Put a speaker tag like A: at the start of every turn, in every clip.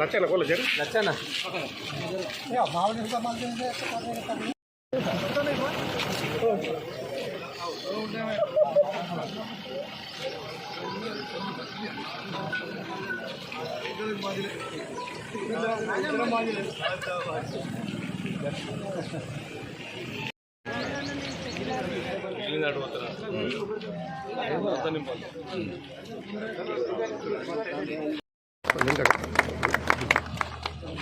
A: లచ్చన కోళ్ళ జరి.
B: లచ్చన్న.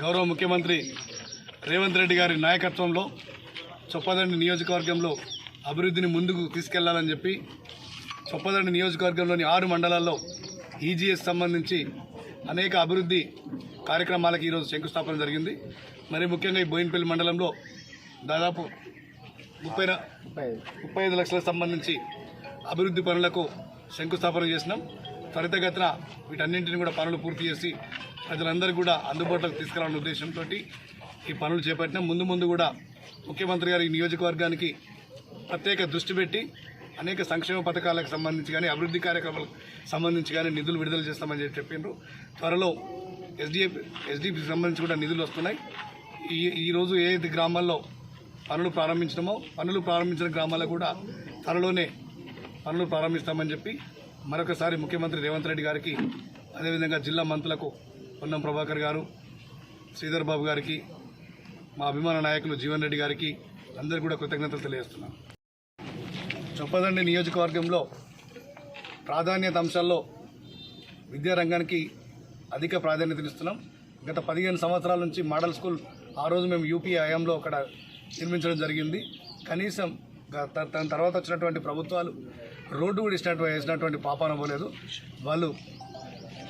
C: గౌరవ ముఖ్యమంత్రి రేవంత్ రెడ్డి గారి నాయకత్వంలో చొప్పదండి నియోజకవర్గంలో అభివృద్ధిని ముందుకు తీసుకెళ్ళాలని చెప్పి చొప్పదండి నియోజకవర్గంలోని ఆరు మండలాల్లో ఈజీఎస్ సంబంధించి అనేక అభివృద్ధి కార్యక్రమాలకు ఈరోజు శంకుస్థాపన జరిగింది. మరి ముఖ్యంగా ఈ బోయిన్పల్లి మండలంలో దాదాపు ముప్పై ముప్పై ఐదు లక్షలకు సంబంధించి అభివృద్ధి పనులకు శంకుస్థాపన చేసినాం. త్వరితగతిన వీటన్నింటిని కూడా పనులు పూర్తి చేసి ప్రజలందరికీ కూడా అందుబాటులోకి తీసుకురావాలనే ఉద్దేశంతో ఈ పనులు చేపట్టినాం. ముందు ముందు కూడా ముఖ్యమంత్రి గారి ఈ నియోజకవర్గానికి ప్రత్యేక దృష్టి పెట్టి అనేక సంక్షేమ పథకాలకు సంబంధించి కానీ అభివృద్ధి కార్యక్రమాలకు సంబంధించి కానీ నిధులు విడుదల చేస్తామని చెప్పిండ్రు. త్వరలో ఎస్డిఎఫ్ ఎస్డిపికి సంబంధించి కూడా నిధులు వస్తున్నాయి. ఈ ఈరోజు ఏ గ్రామాల్లో పనులు ప్రారంభించడమో పనులు ప్రారంభించిన గ్రామాలకు కూడా త్వరలోనే పనులు ప్రారంభిస్తామని చెప్పి మరొకసారి ముఖ్యమంత్రి రేవంత్ రెడ్డి గారికి అదేవిధంగా జిల్లా మంత్రులకు పొన్నం ప్రభాకర్ గారు శ్రీధర్ బాబు గారికి మా అభిమాన నాయకులు జీవన్ రెడ్డి గారికి అందరికీ కూడా కృతజ్ఞతలు తెలియజేస్తున్నాను చొప్పదండి నియోజకవర్గంలో ప్రాధాన్యత అంశాల్లో విద్యారంగానికి అధిక ప్రాధాన్యతనిస్తున్నాం గత పదిహేను సంవత్సరాల నుంచి మోడల్ స్కూల్ ఆ రోజు మేము యూపీ హయాంలో అక్కడ నిర్మించడం జరిగింది. కనీసం దాని తర్వాత వచ్చినటువంటి ప్రభుత్వాలు రోడ్డు కూడా ఇచ్చినట్టు వేసినటువంటి పాపాన పోలేదు. వాళ్ళు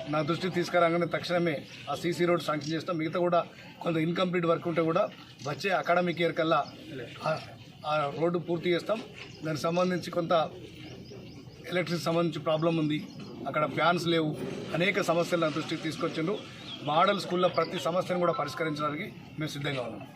C: నా దృష్టికి తీసుకురాగానే తక్షణమే ఆ సీసీ రోడ్ శాంక్షన్ చేస్తాం. మిగతా కూడా కొంత ఇన్కంప్లీట్ వర్క్ ఉంటే కూడా వచ్చే అకాడమిక్ ఇయర్ కల్లా ఆ- ఆ రోడ్డు పూర్తి చేస్తాం. దానికి సంబంధించి కొంత ఎలక్ట్రిక్ సంబంధించి ప్రాబ్లం ఉంది. అక్కడ ఫ్యాన్స్ లేవు. అనేక సమస్యలు నా దృష్టికి తీసుకొచ్చిండ్రు. మోడల్ స్కూల్లో ప్రతి సమస్యను కూడా పరిష్కరించడానికి మేము సిద్ధంగా ఉన్నాం.